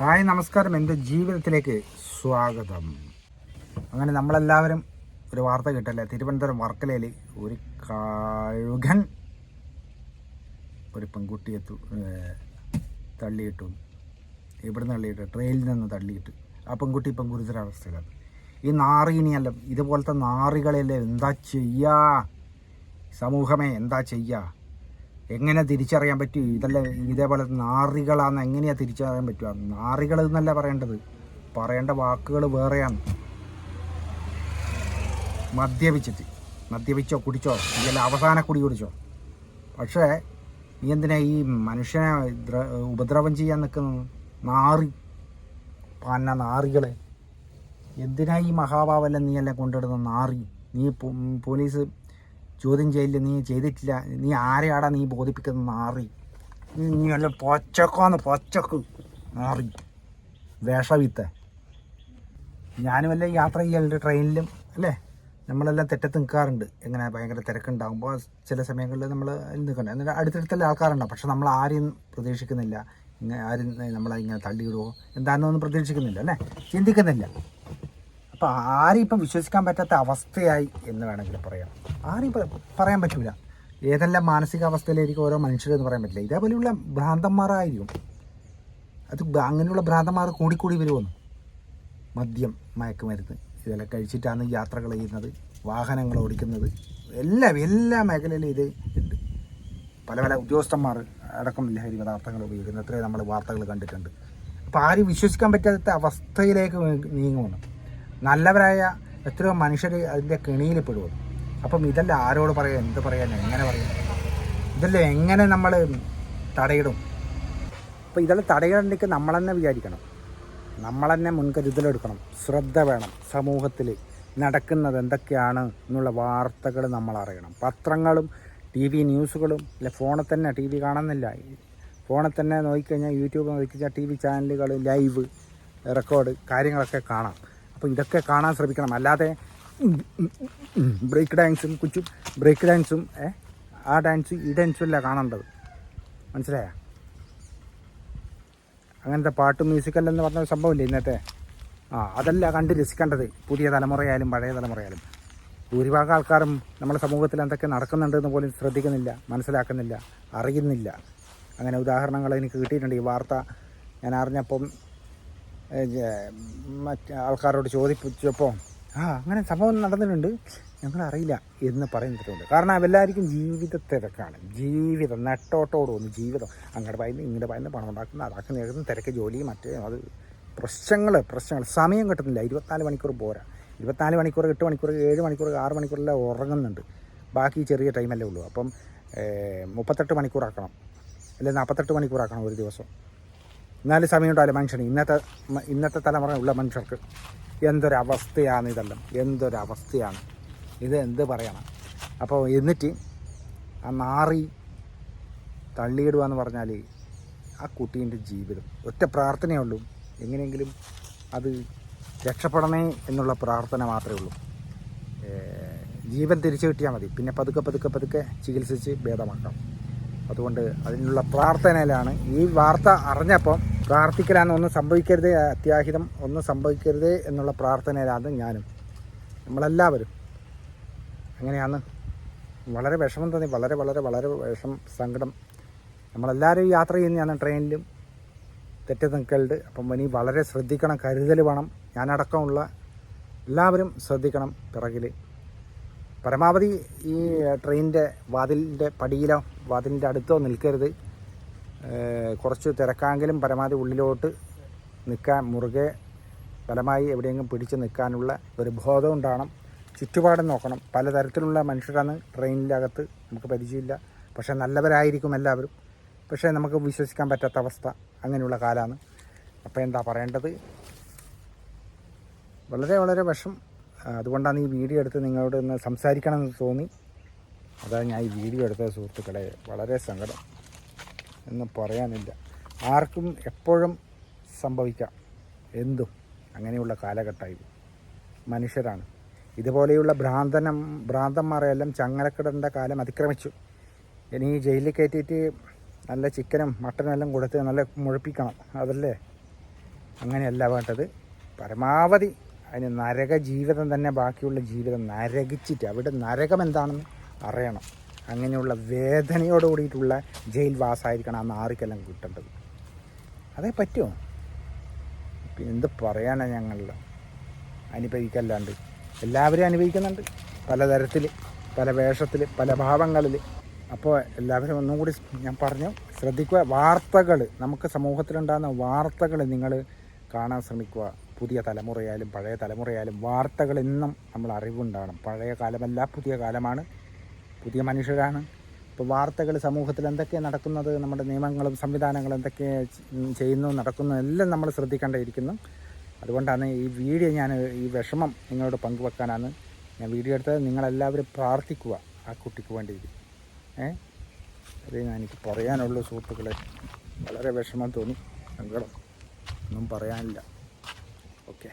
Hi നമസ്കാരം. എന്റെ ജീവിതത്തിലേക്ക് സ്വാഗതം. അങ്ങനെ നമ്മളെല്ലാവരും ഒരു വാർത്ത കിട്ടല്ലേ? തിരുവനന്തപുരം വർക്കലയിൽ ഒരു കഴുകൻ ഒരു പെൺകുട്ടിയെ തള്ളിയിട്ടു. എവിടുന്ന് തള്ളിയിട്ട്? ട്രെയിനിൽ നിന്ന് തള്ളിയിട്ട്. ആ പെൺകുട്ടി ഇപ്പം ഗുരുതരാവസ്ഥയിലാണ്. ഈ നാറിനിയല്ല ഇതുപോലത്തെ നാറികളെല്ലാം എന്താ ചെയ്യാ? സമൂഹമേ എന്താ ചെയ്യുക എങ്ങനെ തിരിച്ചറിയാൻ പറ്റും? ഇതല്ല ഇതേപോലെ നാറികളാന്ന് എങ്ങനെയാണ് തിരിച്ചറിയാൻ പറ്റുക? നാറികൾ എന്നല്ല പറയേണ്ടത്. പറയേണ്ട വാക്കുകൾ വേറെയാണ്. മദ്യപിച്ചിട്ട്. മദ്യപിച്ചോ കുടിച്ചോ ഇല്ല അവസാന കുടി കുടിച്ചോ. പക്ഷേ നീ എന്തിനാ ഈ മനുഷ്യനെ ഉപദ്രവം ചെയ്യാൻ നിൽക്കുന്നത്? നാറി. പന്ന നാറികളെ. എന്തിനാ ഈ മഹാഭാവെല്ലാം നീ എല്ലാം കൊണ്ടിടുന്ന നാറി. നീ പോലീസ് ചോദ്യം ചെയ്യില്ല നീ ചെയ്തിട്ടില്ല നീ ആരെയാടാ നീ ബോധിപ്പിക്കുന്ന മാറി നീ നീ വല്ല പൊച്ചക്കാന്ന് പൊച്ചക്ക് മാറി വേഷവിത്ത്. ഞാനും എല്ലാം യാത്ര ചെയ്യലുണ്ട് ട്രെയിനിലും അല്ലേ? നമ്മളെല്ലാം തെറ്റത്ത് നിൽക്കാറുണ്ട്. എങ്ങനെ ഭയങ്കര തിരക്കുണ്ടാകുമ്പോൾ ചില സമയങ്ങളിൽ നമ്മൾ നിൽക്കണ്ട. എന്നിട്ട് അടുത്തടുത്തുള്ള ആൾക്കാരുണ്ടാവും പക്ഷെ നമ്മൾ ആരെയും പ്രതീക്ഷിക്കുന്നില്ല. ഇങ്ങനെ ആരും നമ്മളെ ഇങ്ങനെ തള്ളിയിടുമോ എന്താണെന്നൊന്നും പ്രതീക്ഷിക്കുന്നില്ല അല്ലേ? ചിന്തിക്കുന്നില്ല. അപ്പോൾ ആരും ഇപ്പം വിശ്വസിക്കാൻ പറ്റാത്ത അവസ്ഥയായി എന്ന് വേണമെങ്കിൽ പറയാം. ആരും പറയാൻ പറ്റില്ല ഏതെല്ലാം മാനസികാവസ്ഥയിലായിരിക്കും ഓരോ മനുഷ്യരെന്ന് പറയാൻ പറ്റില്ല. ഇതേപോലെയുള്ള ഭ്രാന്തന്മാരായിരിക്കും. അത് അങ്ങനെയുള്ള ഭ്രാന്തന്മാർ കൂടിക്കൂടി വരുമെന്ന് മദ്യം മയക്കുമരുന്ന് ഇതെല്ലാം കഴിച്ചിട്ടാണ് യാത്രകൾ ചെയ്യുന്നത് വാഹനങ്ങൾ ഓടിക്കുന്നത്. എല്ലാം എല്ലാ മേഖലയിലും ഇത് ഉണ്ട്. പല പല ഉദ്യോഗസ്ഥന്മാർ അടക്കം ലഹരി പദാർത്ഥങ്ങൾ ഉപയോഗിക്കുന്നത് അത്രയും നമ്മൾ വാർത്തകൾ കണ്ടിട്ടുണ്ട്. അപ്പോൾ ആരും വിശ്വസിക്കാൻ പറ്റാത്ത അവസ്ഥയിലേക്ക് നീങ്ങുമെന്ന് നല്ലവരായ എത്രയോ മനുഷ്യർ അതിന്റെ കെണിയിൽ പെടുവോ അപ്പം ഇതെല്ലാം ആരോട് പറയാം എന്ത് പറയാൻ എങ്ങനെ പറയാം? ഇതെല്ലാം എങ്ങനെ നമ്മൾ തടയിടും? അപ്പോൾ ഇതെല്ലാം തടയിടേണ്ടിക്ക് നമ്മൾ തന്നെ വിചാരിക്കണം. നമ്മൾ തന്നെ മുൻകരുതലെടുക്കണം. ശ്രദ്ധ വേണം. സമൂഹത്തിൽ നടക്കുന്നത് എന്തൊക്കെയാണ് എന്നുള്ള വാർത്തകൾ നമ്മൾ അറിയണം. പത്രങ്ങളും ടി വി ന്യൂസുകളും അല്ലെ ഫോണിൽ തന്നെ ടി വി കാണുന്നില്ല. ഫോണിൽ തന്നെ നോക്കിക്കഴിഞ്ഞാൽ യൂട്യൂബ് നോക്കിക്കഴിഞ്ഞാൽ ടി വി ചാനലുകൾ ലൈവ് റെക്കോർഡ് കാര്യങ്ങളൊക്കെ കാണാം. അപ്പോൾ ഇതൊക്കെ കാണാൻ ശ്രമിക്കണം. അല്ലാതെ ബ്രേക്ക് ഡാൻസും കുച്ചു ബ്രേക്ക് ഡാൻസും ആ ഡാൻസ് ഈ ഡാൻസും അല്ല കാണേണ്ടത്. മനസ്സിലായ? അങ്ങനത്തെ പാട്ട് മ്യൂസിക്കൽ എന്ന് പറഞ്ഞ സംഭവമില്ല ഇന്നത്തെ? ആ അതല്ല കണ്ട് രസിക്കേണ്ടത്. പുതിയ തലമുറയായാലും പഴയ തലമുറയായാലും. ഭൂരിഭാഗം ആൾക്കാരും നമ്മുടെ സമൂഹത്തിൽ എന്തൊക്കെ നടക്കുന്നുണ്ടെന്ന് പോലും ശ്രദ്ധിക്കുന്നില്ല മനസ്സിലാക്കുന്നില്ല അറിയുന്നില്ല. അങ്ങനെ ഉദാഹരണങ്ങൾ എനിക്ക് കിട്ടിയിട്ടുണ്ട്. ഈ വാർത്ത ഞാൻ അറിഞ്ഞപ്പം മറ്റ് ആൾക്കാരോട് ചോദിപ്പിച്ചപ്പോൾ ആ അങ്ങനെ സംഭവം നടന്നിട്ടുണ്ട്. ഞങ്ങളറിയില്ല എന്ന് പറയുന്നിട്ടുണ്ട് കാരണം അവരെല്ലാവർക്കും ജീവിത തിരക്കാണ്. ജീവിതം നെട്ടോട്ടോട് വന്ന് ജീവിതം. അങ്ങോട്ട് പറയുന്നത് ഇങ്ങോട്ട് പറയുന്നത് പണം ഉണ്ടാക്കുന്ന അതാക്കുന്ന എഴുതുന്ന തിരക്ക് ജോലി മറ്റേ അത് പ്രശ്നങ്ങൾ പ്രശ്നങ്ങൾ. സമയം കിട്ടുന്നില്ല. ഇരുപത്തിനാല് മണിക്കൂർ പോരാ. ഇരുപത്തിനാല് മണിക്കൂർ എട്ട് മണിക്കൂർ ഏഴ് മണിക്കൂർ ആറ് മണിക്കൂറെല്ലാം ഉറങ്ങുന്നുണ്ട്. ബാക്കി ചെറിയ ടൈമല്ലേ ഉള്ളൂ. അപ്പം മുപ്പത്തെട്ട് മണിക്കൂറാക്കണം. അല്ലെങ്കിൽ നാൽപ്പത്തെട്ട് മണിക്കൂറാക്കണം ഒരു ദിവസം. എന്നാലും സമയം ഉണ്ടാവില്ല മനുഷ്യന് ഇന്നത്തെ ഇന്നത്തെ തലമുറ ഉള്ള മനുഷ്യർക്ക് എന്തൊരവസ്ഥയാണ് ഇതെല്ലാം? എന്തൊരവസ്ഥയാണ്? ഇത് എന്ത് പറയണം? അപ്പോൾ എന്നിട്ട് ആ നാറി തള്ളിയിടുക എന്ന് പറഞ്ഞാൽ ആ കുട്ടീന്റെ ജീവിതം. ഒറ്റ പ്രാർത്ഥനയേ ഉള്ളൂ. എങ്ങനെയെങ്കിലും അത് രക്ഷപ്പെടണേ എന്നുള്ള പ്രാർത്ഥന മാത്രമേ ഉള്ളൂ. ജീവൻ തിരിച്ചു കിട്ടിയാൽ മതി. പിന്നെ പതുക്കെ പതുക്കെ പതുക്കെ ചികിത്സിച്ച് ഭേദമാക്കാം അതുകൊണ്ട് അതിനുള്ള പ്രാർത്ഥനയിലാണ്. ഈ വാർത്ത അറിഞ്ഞപ്പം പ്രാർത്ഥിക്കലാണ് ഒന്നും സംഭവിക്കരുതേ അത്യാഹിതം ഒന്നും സംഭവിക്കരുതേ എന്നുള്ള പ്രാർത്ഥനയിലാണ് ഞാനും. നമ്മളെല്ലാവരും. അങ്ങനെയാണ് വളരെ വിഷമം തോന്നി. വളരെ വളരെ വളരെ വിഷം സങ്കടം. നമ്മളെല്ലാവരും യാത്ര ചെയ്യുന്നതാണ് ട്രെയിനിലും തെറ്റി നിൽക്കലുണ്ട് അപ്പം ഇനി വളരെ ശ്രദ്ധിക്കണം കരുതൽ വേണം. ഞാനടക്കമുള്ള എല്ലാവരും ശ്രദ്ധിക്കണം പിറകിൽ പരമാവധി ഈ ട്രെയിനിന്റെ വാതിലിന്റെ പടിയിലോ വാതിലിന്റെ അടുത്തോ നിൽക്കരുത്. കുറച്ച് തിരക്കാങ്കിലും പരമാവധി ഉള്ളിലോട്ട് നിൽക്കാൻ മുറുകെ ബലമായി എവിടെയെങ്കിലും പിടിച്ച് നിൽക്കാനുള്ള ഒരു ബോധം ഉണ്ടാകണം ചുറ്റുപാടും നോക്കണം. പലതരത്തിലുള്ള മനുഷ്യരാണ് ട്രെയിനിന്റെ അകത്ത് നമുക്ക് പരിചയമില്ല. പക്ഷേ നല്ലവരായിരിക്കും എല്ലാവരും. പക്ഷേ നമുക്ക് വിശ്വസിക്കാൻ പറ്റാത്ത അവസ്ഥ അങ്ങനെയുള്ള കാലമാണ്. അപ്പോൾ എന്താ പറയേണ്ടത്? വളരെ വളരെ വിഷം അതുകൊണ്ടാണ് ഈ വീഡിയോ എടുത്ത് നിങ്ങളോട് ഒന്ന് സംസാരിക്കണമെന്ന് തോന്നി. അതാണ് ഞാൻ ഈ വീഡിയോ എടുത്ത സുഹൃത്തുക്കളെ വളരെ സങ്കടം. എന്ന് പറയാനില്ല. ആർക്കും എപ്പോഴും സംഭവിക്കാം. എന്തും. അങ്ങനെയുള്ള കാലഘട്ടമായി മനുഷ്യരാണ്. ഇതുപോലെയുള്ള ഭ്രാന്തനം ഭ്രാന്തന്മാരെല്ലാം ചങ്ങലക്കിടേണ്ട കാലം അതിക്രമിച്ചു. ഇനി ജയിലിൽ കയറ്റിയിട്ട് നല്ല ചിക്കനും മട്ടനും എല്ലാം കൊടുത്ത് നല്ല മുഴുപ്പിക്കണം. അതല്ലേ? അങ്ങനെയല്ല വേണ്ടത്. പരമാവധി അതിന് നരക ജീവിതം തന്നെ ബാക്കിയുള്ള ജീവിതം നരകിച്ചിട്ട് അവിടെ നരകം എന്താണെന്ന് അറിയണം. അങ്ങനെയുള്ള വേദനയോട് കൂടിയിട്ടുള്ള ജയിൽ വാസായിരിക്കണം ആ നാറിക്കെല്ലാം കിട്ടേണ്ടത്. അതേ പറ്റുമോ പിന്നെ എന്ത് പറയാനാണ് ഞങ്ങളിൽ അനുഭവിക്കല്ലാണ്ട്. എല്ലാവരും അനുഭവിക്കുന്നുണ്ട്. പലതരത്തിൽ പല വേഷത്തിൽ പല ഭാവങ്ങളിൽ അപ്പോൾ എല്ലാവരും ഒന്നും കൂടി ഞാൻ പറഞ്ഞു ശ്രദ്ധിക്കുക. വാർത്തകൾ നമുക്ക് സമൂഹത്തിലുണ്ടാകുന്ന വാർത്തകൾ നിങ്ങൾ കാണാൻ ശ്രമിക്കുക. പുതിയ തലമുറയായാലും പഴയ തലമുറയായാലും വാർത്തകളെന്നും നമ്മൾ അറിവുണ്ടാകണം പഴയ കാലമല്ല പുതിയ കാലമാണ് പുതിയ മനുഷ്യരാണ്. ഇപ്പോൾ വാർത്തകൾ സമൂഹത്തിൽ എന്തൊക്കെയാണ് നടക്കുന്നത് നമ്മുടെ നിയമങ്ങളും സംവിധാനങ്ങളും എന്തൊക്കെ ചെയ്യുന്നു നടക്കുന്നു എല്ലാം നമ്മൾ ശ്രദ്ധിക്കേണ്ടിയിരിക്കുന്നു. അതുകൊണ്ടാണ് ഈ വീഡിയോ ഞാൻ ഈ വിഷമം നിങ്ങളോട് പങ്കുവെക്കാനാണ് ഞാൻ വീഡിയോ എടുത്തത്. നിങ്ങളെല്ലാവരും പ്രാർത്ഥിക്കുക ആ കുട്ടിക്ക് വേണ്ടി ഏ? അതേ ഞാൻ എനിക്ക് പറയാനുള്ളൂ സുഹൃത്തുക്കളെ. വളരെ വിഷമം തോന്നി സങ്കടം. ഒന്നും പറയാനില്ല. Okay.